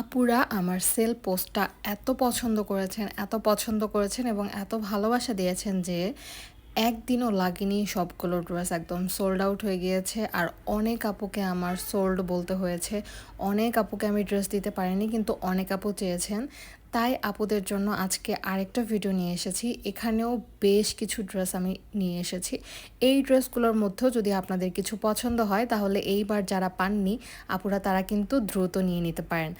আপুরা আমার সেল পোস্টটা এত পছন্দ করেছেন, এত পছন্দ করেছেন এবং এত ভালোবাসা দিয়েছেন যে একদিনও লাগেনি সবগুলো ড্রেস, একদম সোল্ড আউট হয়ে গিয়েছে। আর অনেক আপুকে আমার সোল্ড বলতে হয়েছে। অনেক আপুকে আমি ড্রেস দিতে পারিনি, কিন্তু অনেক আপু চেয়েছেন। তাই আপুদের জন্য আজকে আরেকটা ভিডিও নিয়ে এসেছি। এখানেও বেশ কিছু ড্রেস আমি নিয়ে এসেছি। এই ড্রেসগুলোর মধ্যেও যদি আপনাদের কিছু পছন্দ হয়, তাহলে এইবার যারা পাননি, আপুরা তারা কিন্তু দ্রুত নিয়ে নিতে পারেন।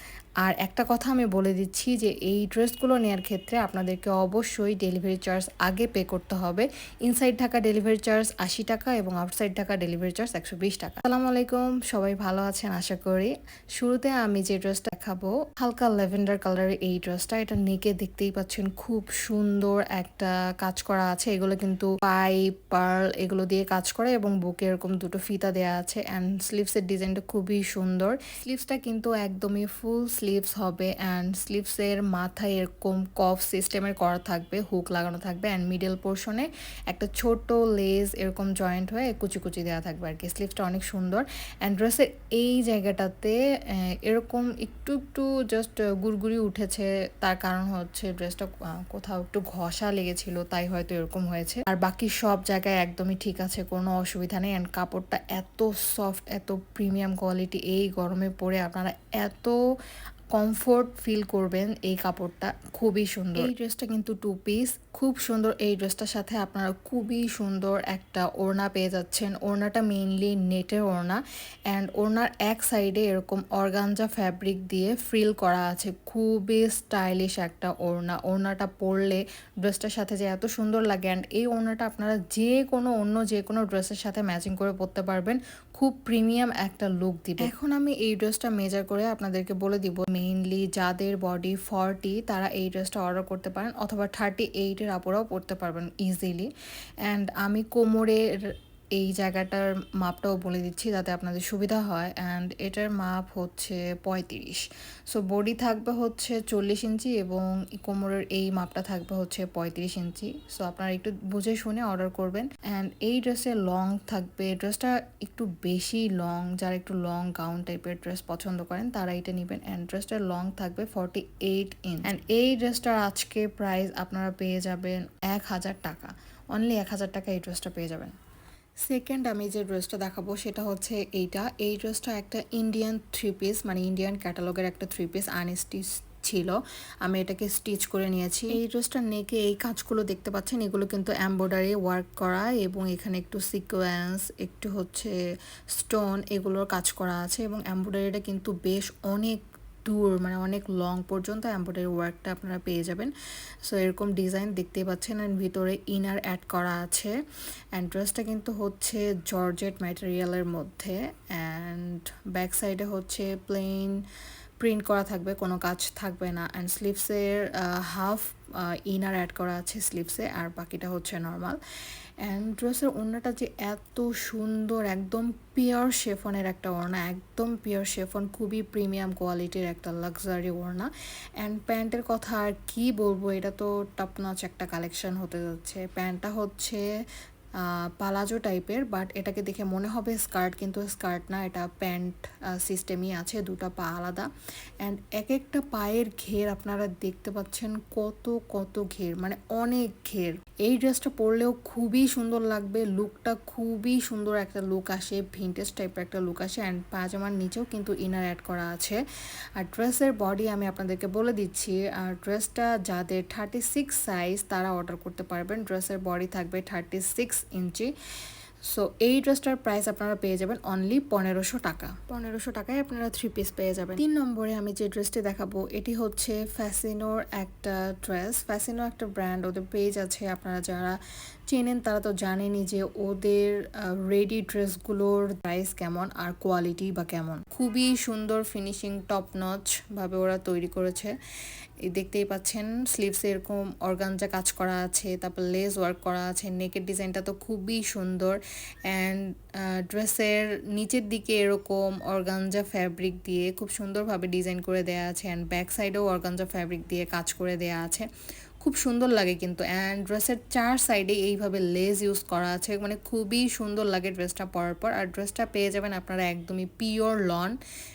আর একটা কথা আমি বলে দিচ্ছি যে, এই ড্রেসগুলো নেওয়ার ক্ষেত্রে আপনাদেরকে অবশ্যই ডেলিভারি চার্জ আগে পে করতে হবে। ইনসাইড ঢাকা ডেলিভারি চার্জ আশি টাকা এবং আউটসাইড ঢাকা ডেলিভারি চার্জ একশো বিশ টাকা। আসসালামু আলাইকুম, সবাই ভালো আছেন আশা করি। শুরুতে আমি যে ড্রেসটা দেখাবো, হালকা ল্যাভেন্ডার কালারের এই ড্রেসটা এটা নেকে দেখতেই পাচ্ছেন। খুব সুন্দর একটা কাজ করা আছে। এগুলো কিন্তু পাইপ পার্ল এগুলো দিয়ে কাজ করে এবং বুকে এরকম দুটো ফিতা দেওয়া আছে অ্যান্ড স্লিভসের ডিজাইনটা খুবই সুন্দর। স্লিভসটা কিন্তু একদমই ফুল স্লিভস হবে অ্যান্ড স্লিভসের মাথায় এরকম কফ সিস্টেমের করা থাকবে হুক লাগানো থাকবে অ্যান্ড মিডল পোর্শনে একটা ছোট লেজ এরকম জয়েন্ট হয়ে কুচি কুচি দেওয়া থাকবে আর কি স্লিভসটা অনেক সুন্দর অ্যান্ড ড্রেসের এই জায়গাটাতে এরকম একটু একটু জাস্ট গুড়গুড়ি উঠেছে তার কারণ হচ্ছে ড্রেসটা কোথাও একটু ঘষা লেগেছিল, তাই হয়তো এরকম হয়েছে। আর বাকি সব জায়গায় একদমই ঠিক আছে, কোনো অসুবিধা নেই। অ্যান্ড কাপড়টা এত সফট এত প্রিমিয়াম কোয়ালিটি এই গরমে পরে আপনারা এত কমফোর্ট ফিল করবেন এই কাপড়টা। খুবই সুন্দর। এই ড্রেসটা কিন্তু টু পিস খুব সুন্দর এই ড্রেসটার সাথে আপনারা খুবই সুন্দর একটা ওড়না পেয়ে যাচ্ছেন। ওড়নাটা মেইনলি নেটের ওড়না অ্যান্ড ওড়নার এক সাইডে এরকম অর্গানজা ফ্যাব্রিক দিয়ে ফ্রিল করা আছে। খুবই স্টাইলিশ একটা ওড়না। ওড়নাটা পরলে ড্রেসটার সাথে যে এত সুন্দর লাগে অ্যান্ড এই ওড়নাটা আপনারা যে কোনো অন্য যে কোনো ড্রেসের সাথে ম্যাচিং করে পরতে পারবেন। খুব প্রিমিয়াম একটা লুক দিবে। এখন আমি এই ড্রেসটা মেজার করে আপনাদেরকে বলে দিব। মেইনলি যাদের বডি ফর্টি তারা এই ড্রেসটা অর্ডার করতে পারেন অথবা থার্টি এইটের আপুরাও পড়তে পারবেন ইজিলি অ্যান্ড আমি কোমরের এই জায়গাটার মাপটাও বলে দিচ্ছি যাতে আপনাদের সুবিধা হয়। অ্যান্ড এটার মাপ হচ্ছে পঁয়ত্রিশ। সো বডি থাকবে হচ্ছে চল্লিশ ইঞ্চি এবং কোমরের এই মাপটা থাকবে হচ্ছে পঁয়ত্রিশ ইঞ্চি। সো আপনারা একটু বুঝে শুনে অর্ডার করবেন। অ্যান্ড এই ড্রেসের লং থাকবে ড্রেসটা একটু বেশি লং যারা একটু লং গাউন টাইপের ড্রেস পছন্দ করেন, তারা এটা নেবেন। অ্যান্ড ড্রেসটার লং থাকবে ফর্টি এইট ইঞ্চ অ্যান্ড এই ড্রেসটার আজকে প্রাইস আপনারা পেয়ে যাবেন এক হাজার টাকা। অনলি এক হাজার টাকা এই ড্রেসটা পেয়ে যাবেন। সেকেন্ড আমি যে ড্রেসটা দেখাবো সেটা হচ্ছে এইটা। এই ড্রেসটা একটা ইন্ডিয়ান থ্রি পিস মানে ইন্ডিয়ান ক্যাটালগের একটা থ্রি পিস আনস্টিচ ছিল। আমি এটাকে স্টিচ করে নিয়েছি। এই ড্রেসটার নেকে এই কাজগুলো দেখতে পাচ্ছেন, এগুলো কিন্তু এম্ব্রয়ডারি ওয়ার্ক করা এবং এখানে একটু সিকোয়েন্স একটু হচ্ছে স্টোন এগুলোর কাজ করা আছে এবং এম্ব্রয়ডারিটা কিন্তু বেশ অনেক দূর মানে অনেক লং পর্যন্ত এম্ব্রয়ডারি ওয়ার্কটা আপনারা পেয়ে যাবেন। সো এরকম ডিজাইন দেখতেই পাচ্ছেন অ্যান্ড ভিতরে ইনার অ্যাড করা আছে। অ্যান্ড ড্রেসটা কিন্তু হচ্ছে জর্জেট ম্যাটেরিয়ালের মধ্যে। অ্যান্ড ব্যাক সাইডে হচ্ছে প্লেন প্রিন্ট করা থাকবে, কোনো কাজ থাকবে না। অ্যান্ড স্লিভসের হাফ ইনার অ্যাড করা আছে স্লিভসে আর বাকিটা হচ্ছে নর্মাল অ্যান্ড ড্রেসের ওড়নাটা যে এত সুন্দর, একদম পিওর শেফনের একটা ওড়না, একদম পিওর শেফন খুবই প্রিমিয়াম কোয়ালিটির একটা লাক্সারি ওড়না। অ্যান্ড প্যান্টের কথা আর কি বলব, এটা তো টপনচ একটা কালেকশন হতে যাচ্ছে। প্যান্টটা হচ্ছে পালাজো টাইপের বাট এটাকে দেখে মনে হবে স্কার্ট, কিন্তু স্কার্ট না, এটা প্যান্ট সিস্টেমই আছে, দুটো পা আলাদা। অ্যান্ড এক একটা পায়ের ঘের আপনারা দেখতে পাচ্ছেন কত কত ঘের মানে অনেক ঘের। এই ড্রেসটা পরলেও খুবই সুন্দর লাগবে লুকটা খুবই সুন্দর একটা লুক আসে ভিন্টেজ টাইপের একটা লুক আসে অ্যান্ড পাজামার নিচেও কিন্তু ইনার অ্যাড করা আছে। আর ড্রেসের বডি আমি আপনাদেরকে বলে দিচ্ছি আর ড্রেসটা যাদের থার্টি সিক্স সাইজ তারা অর্ডার করতে পারবেন। ড্রেসের বডি থাকবে থার্টি সিক্স ইঞ্চি। সো এই ড্রেসটার প্রাইস আপনারা পেয়ে যাবেন অনলি পনেরোশো টাকা। পনেরোশো টাকায় আপনারা থ্রি পিস পেয়ে যাবেন। তিন নম্বরে আমি যে ড্রেসটি দেখাবো, এটি হচ্ছে ফ্যাসিনোর একটা ড্রেস ফ্যাসিনো একটা ব্র্যান্ড ওদের পেজ আছে, আপনারা যারা চেনেন তারা তো জানেনই যে ওদের রেডি ড্রেসগুলোর প্রাইস কেমন আর কোয়ালিটি বা কেমন। খুবই সুন্দর ফিনিশিং টপ নচ ভাবে ওরা তৈরি করেছে। দেখতেই পাচ্ছেন স্লিভসে এরকম অর্গানজা কাজ করা আছে, তারপর লেস ওয়ার্ক করা আছে নেকের ডিজাইনটা তো খুবই সুন্দর অ্যান্ড ড্রেসের নিচের দিকে এরকম অর্গানজা ফ্যাব্রিক দিয়ে খুব সুন্দরভাবে ডিজাইন করে দেওয়া আছে অ্যান্ড ব্যাক সাইডেও অর্গানজা ফ্যাব্রিক দিয়ে কাজ করে দেওয়া আছে। খুব সুন্দর লাগে কিন্তু। অ্যান্ড ড্রেসের চার সাইডে এইভাবে লেজ ইউজ করা আছে। মানে খুবই সুন্দর লাগে ড্রেসটা পরার পর। আর ড্রেসটা পেয়ে যাবেন আপনারা একদমই পিওর লন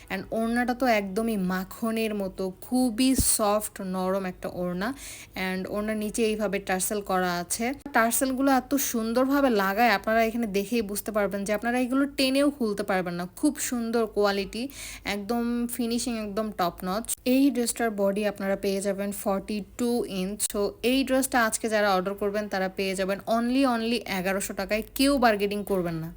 অ্যান্ড ওড়নাটা তো একদমই মাখনের মতো। খুবই সফট নরম একটা ওড়না। অ্যান্ড ওড়নার নিচে এইভাবে টার্সেল করা আছে। টার্সেলগুলো এত সুন্দরভাবে লাগায়, আপনারা এখানে দেখেই বুঝতে পারবেন যে আপনারা এগুলো টেনেও খুলতে পারবেন না। খুব সুন্দর কোয়ালিটি একদম ফিনিশিং একদম টপ নচ এই ড্রেসটার বডি আপনারা পেয়ে যাবেন ফর্টি টু ইঞ্চ তো এই ড্রেসটা আজকে যারা অর্ডার করবেন, তারা পেয়ে যাবেন অনলি অনলি এগারোশো টাকায়। কেউ বার্গেনিং করবেন না।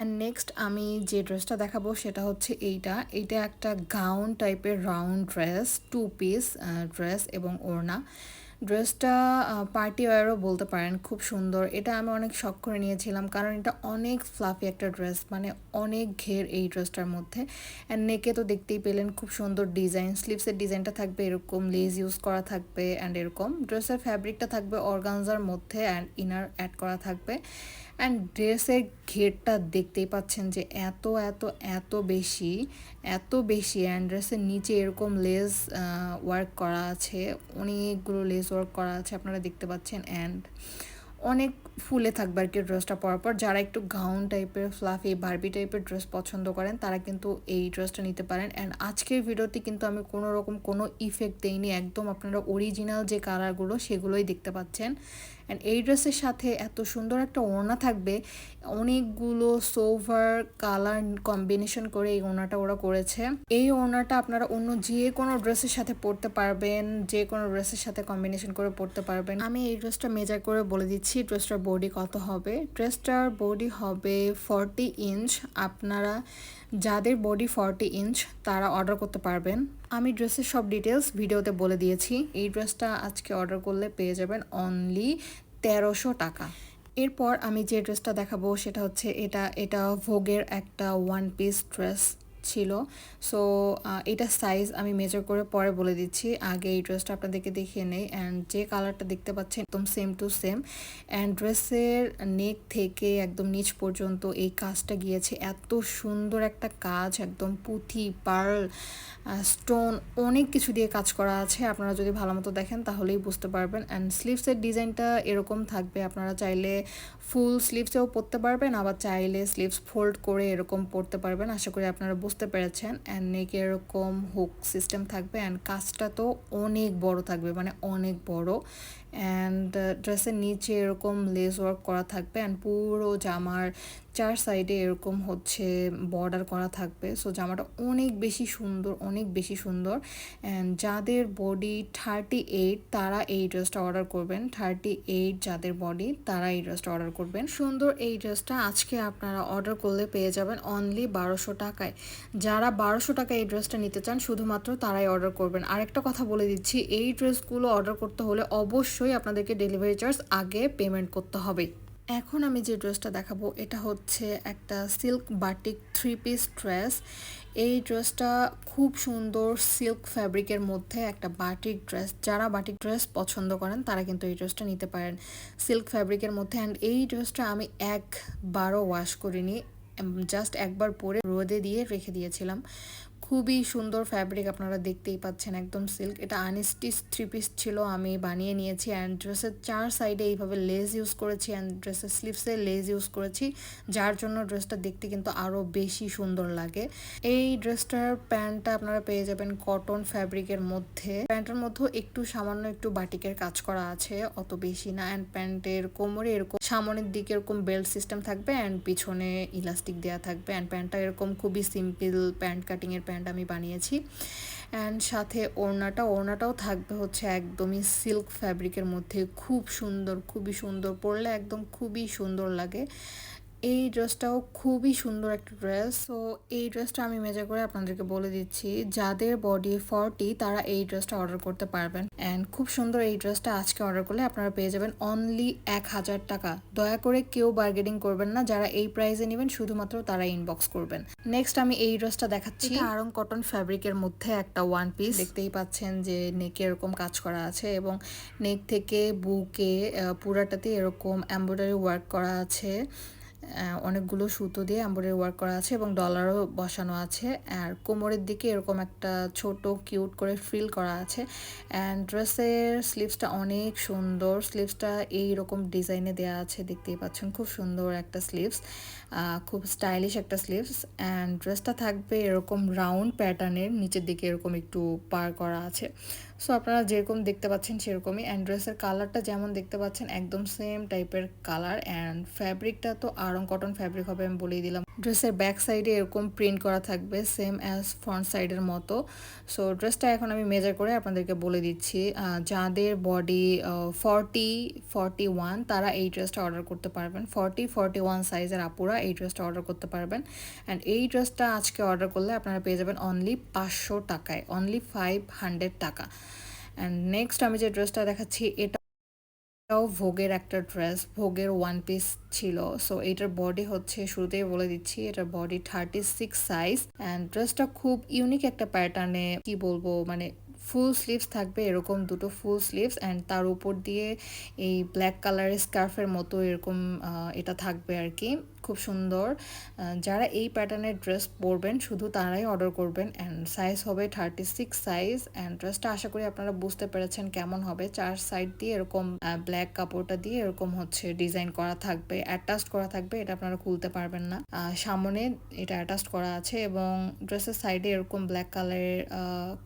অ্যান্ড নেক্সট আমি যে ড্রেসটা দেখাবো, সেটা হচ্ছে এইটা। এইটা একটা গাউন টাইপের round dress two piece dress এবং ওড়না। ড্রেসটা পার্টি ওয়ারও বলতে পারেন, খুব সুন্দর। এটা আমি অনেক শখ করে নিয়েছিলাম, কারণ এটা অনেক ফ্লাফি একটা ড্রেস মানে অনেক ঘের এই ড্রেসটার মধ্যে। অ্যান্ড নেকে তো দেখতেই পেলেন, খুব সুন্দর ডিজাইন। স্লিভসের ডিজাইনটা থাকবে এরকম লেজ ইউজ করা থাকবে অ্যান্ড এরকম। ড্রেসের ফ্যাব্রিকটা থাকবে অর্গানজার মধ্যে অ্যান্ড ইনার অ্যাড করা থাকবে। অ্যান্ড ড্রেসের ঘেরটা দেখতেই পাচ্ছেন যে এত এত এত বেশি এত বেশি অ্যান্ড ড্রেসের নিচে এরকম লেস ওয়ার্ক করা আছে, অনেকগুলো লেস ওয়ার্ক করা আছে আপনারা দেখতে পাচ্ছেন অ্যান্ড অনেক ফুলে থাকবে আর কি ড্রেসটা পরার পর। যারা একটু গাউন টাইপের ফ্লাফি বার্বি টাইপের ড্রেস পছন্দ করেন, তারা কিন্তু এই ড্রেসটা নিতে পারেন। অ্যান্ড আজকের ভিডিওতে কিন্তু আমি কোনো রকম কোনো ইফেক্ট দেইনি, একদম আপনারা অরিজিনাল যে কালারগুলো সেগুলোই দেখতে পাচ্ছেন। অ্যান্ড এই ড্রেসের সাথে এত সুন্দর একটা ওড়না থাকবে। অনেকগুলো সোভার কালার কম্বিনেশন করে এই ওড়নাটা ওরা করেছে। এই ওড়নাটা আপনারা অন্য যে কোনো ড্রেসের সাথে পরতে পারবেন যে কোনো ড্রেসের সাথে কম্বিনেশন করে পরতে পারবেন। আমি এই ড্রেসটা মেজার করে বলে দিচ্ছি, ড্রেসটার বডি কত হবে? ড্রেসটার বডি হবে ফর্টি ইঞ্চ আপনারা যাদের বডি ফর্টি ইঞ্চ তারা অর্ডার করতে পারবেন। আমি ড্রেসের সব ডিটেলস ভিডিওতে বলে দিয়েছি। এই ড্রেসটা আজকে অর্ডার করলে পেয়ে যাবেন অনলি তেরোশো টাকা। এরপর আমি যে ড্রেসটা দেখাবো, সেটা হচ্ছে এটা এটা ভোগের একটা ওয়ান পিস ড্রেস ছিল। সো এটা সাইজ আমি মেজার করে পরে বলে দিচ্ছি। আগে এই ড্রেসটা আপনাদেরকে দেখিয়ে নেই। অ্যান্ড যে কালারটা দেখতে পাচ্ছেন, একদম সেম টু সেম অ্যান্ড ড্রেসের নেক থেকে একদম নিচ পর্যন্ত এই কাজটা গিয়েছে। এত সুন্দর একটা কাজ, একদম পুঁথি পার্ল স্টোন অনেক কিছু দিয়ে কাজ করা আছে। আপনারা যদি ভালো মতো দেখেন, তাহলেই বুঝতে পারবেন। অ্যান্ড স্লিভসের ডিজাইনটা এরকম থাকবে। আপনারা চাইলে ফুল স্লিভসেও পরতে পারবেন, আবার চাইলে স্লিভস ফোল্ড করে এরকম পরতে পারবেন। আশা করি আপনারা বুঝতে পেরেছেন অ্যান্ড নেকে এরকম হুক সিস্টেম থাকবে অ্যান্ড কাজটা তো অনেক বড় থাকবে মানে অনেক বড় অ্যান্ড ড্রেসের নিচে এরকম লেস ওয়ার্ক করা থাকবে অ্যান্ড পুরো জামার চার সাইডে এরকম হচ্ছে বর্ডার করা থাকবে। সো জামাটা অনেক বেশি সুন্দর, অনেক বেশি সুন্দর। অ্যান্ড যাদের বডি থার্টি এইট তারা এই ড্রেসটা অর্ডার করবেন। থার্টি এইট যাদের বডি তারা এই ড্রেসটা অর্ডার করবেন। সুন্দর এই ড্রেসটা আজকে আপনারা অর্ডার করলে পেয়ে যাবেন অনলি বারোশো টাকায়। যারা বারোশো টাকায় এই ড্রেসটা নিতে চান, শুধুমাত্র তারাই অর্ডার করবেন। আরেকটা কথা বলে দিচ্ছি, এই ড্রেসগুলো অর্ডার করতে হলে অবশ্যই আপনাদেরকে ডেলিভারি চার্জ আগে পেমেন্ট করতে হবে। এখন আমি যে ড্রেসটা দেখাবো, এটা হচ্ছে একটা silk batik three piece dress. এই ড্রেসটা খুব সুন্দর সিল্ক ফ্যাব্রিকের মধ্যে একটা বাটিক ড্রেস। যারা বাটিক ড্রেস পছন্দ করেন, তারা কিন্তু এই ড্রেসটা নিতে পারেন সিল্ক ফ্যাব্রিকের মধ্যে। অ্যান্ড এই ড্রেসটা আমি একবারও ওয়াশ করিনি জাস্ট একবার পরে রোদে দিয়ে রেখে দিয়েছিলাম। খুবই সুন্দর ফ্যাব্রিক আপনারা দেখতেই পাচ্ছেন, একদম সিল্ক এটা আনস্টিচ থ্রি পিস ছিল, আমি বানিয়ে নিয়েছি অ্যান্ড ড্রেসের চার সাইডে এইভাবে লেজ ইউজ করেছি অ্যান্ড ড্রেসের স্লিভসে লেজ ইউজ করেছি, যার জন্য ড্রেসটা দেখতে কিন্তু আরও বেশি সুন্দর লাগে। এই ড্রেসটার প্যান্টটা আপনারা পেয়ে যাবেন কটন ফ্যাব্রিকের মধ্যে। প্যান্টের মধ্যেও একটু সামান্য একটু বাটিকের কাজ করা আছে, অত বেশি না। অ্যান্ড প্যান্টের কোমরে এরকম সামনের দিকে এরকম বেল্ট সিস্টেম থাকবে অ্যান্ড পিছনে ইলাস্টিক দেওয়া থাকবে অ্যান্ড প্যান্টটা এরকম খুবই সিম্পল প্যান্ট কাটিংয়ের প্যান্ট আমি বানিয়েছি। অ্যান্ড সাথে ওড়নাটা, ওড়নাটাও থাকবে হচ্ছে একদমই সিল্ক ফ্যাব্রিকের মধ্যে। খুব সুন্দর, খুবই সুন্দর, পরলে একদম খুবই সুন্দর লাগে। এই ড্রেসটাও খুবই সুন্দর একটা ড্রেস। তো এই ড্রেসটা আমি মেজার করে আপনাদেরকে বলে দিচ্ছি যাদের বডি ফর্টি তারা এই ড্রেসটা অর্ডার করতে পারবেন। অ্যান্ড খুব সুন্দর এই ড্রেসটা আজকে অর্ডার করলে আপনারা পেয়ে যাবেন অনলি এক হাজার টাকা। দয়া করে কেউ বার্গেনিং করবেন না যারা এই প্রাইসে নেবেন শুধুমাত্র তারা ইনবক্স করবেন। নেক্সট আমি এই ড্রেসটা দেখাচ্ছি। আরং কটন ফ্যাব্রিকের মধ্যে একটা ওয়ান পিস দেখতেই পাচ্ছেন যে নেকে এরকম কাজ করা আছে এবং নেক থেকে বুকে পুরাটাতে এরকম এম্ব্রয়ডারি ওয়ার্ক করা আছে। অনেকগুলো সুতো দিয়ে এম্বয়ডারি ওয়ার্ক করা আছে এবং ডলারও বসানো আছে। আর কোমরের দিকে এরকম একটা ছোট কিউট করে ফ্রিল করা আছে। অ্যান্ড ড্রেসের স্লিভসটা অনেক সুন্দর। স্লিভসটা এইরকম ডিজাইনে দেওয়া আছে, দেখতেই পাচ্ছেন। খুব সুন্দর একটা স্লিভস খুব স্টাইলিশ একটা স্লিভস অ্যান্ড ড্রেসটা থাকবে এরকম রাউন্ড প্যাটার্নের নিচের দিকে এরকম একটু পার করা আছে। সো আপনারা যেরকম দেখতে পাচ্ছেন সেরকমই অ্যান্ড ড্রেসের কালারটা যেমন দেখতে পাচ্ছেন, একদম সেম টাইপের কালার অ্যান্ড ফ্যাব্রিকটা তো আরং কটন ফ্যাব্রিক হবে আমি বলেই দিলাম। ড্রেসের ব্যাক সাইডে এরকম প্রিন্ট করা থাকবে সেম অ্যাজ ফ্রন্ট সাইডের মতো। সো ড্রেসটা এখন আমি মেজার করে আপনাদেরকে বলে দিচ্ছি। যাদের বডি ফর্টি ফর্টি ওয়ান তারা এই ড্রেসটা অর্ডার করতে পারবেন। ফর্টি ফর্টি ওয়ান সাইজের আপুরা এই ড্রেসটা অর্ডার করতে পারবেন। অ্যান্ড এই ড্রেসটা আজকে অর্ডার করলে আপনারা পেয়ে যাবেন অনলি পাঁচশো টাকায় অনলি ফাইভ হান্ড্রেড টাকা। অ্যান্ড নেক্সট আমি যে ড্রেসটা দেখাচ্ছি, এটা এটাও ভোগের একটা ড্রেস ভোগের ওয়ান পিস ছিল। সো এটার বডি হচ্ছে, শুরুতেই বলে দিচ্ছি, এটার body thirty six size and ড্রেসটা খুব ইউনিক একটা প্যাটার্নে কি বলব মানে ফুল স্লিভস থাকবে, এরকম দুটো ফুল স্লিভস অ্যান্ড তার উপর দিয়ে এই ব্ল্যাক কালারের স্কার্ফের মতো এরকম এটা থাকবে আর কি। খুব সুন্দর। যারা এই প্যাটার্নের ড্রেস পরবেন, শুধু তারাই অর্ডার করবেন অ্যান্ড সাইজ হবে থার্টি সিক্স সাইজ অ্যান্ড ড্রেসটা আশা করি আপনারা বুঝতে পেরেছেন কেমন হবে। চার সাইড দিয়ে এরকম ব্ল্যাক কাপড়টা দিয়ে এরকম হচ্ছে ডিজাইন করা থাকবে অ্যাটাচ করা থাকবে, এটা আপনারা খুলতে পারবেন না। সামনে এটা অ্যাটাচ করা আছে এবং ড্রেসের সাইডে এরকম ব্ল্যাক কালারের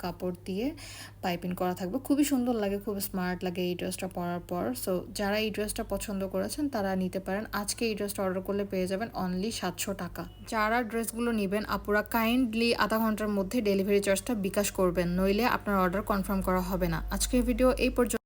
কাপড় দিয়ে পাইপিং করা থাকবে। খুবই সুন্দর লাগে, খুব স্মার্ট লাগে এই ড্রেসটা পরার পর। সো যারা এই ড্রেসটা পছন্দ করেছেন তারা নিতে পারেন। আজকে এই ড্রেসটা অর্ডার করলে পেয়ে যাবেন অনলি সাতশো টাকা। যারা ড্রেসগুলো নেবেন, আপুরা কাইন্ডলি আধা ঘণ্টার মধ্যে ডেলিভারি চার্জটা বিকাশ করবেন, নইলে আপনার অর্ডার কনফার্ম করা হবে না। আজকের ভিডিও এই পর্যন্ত।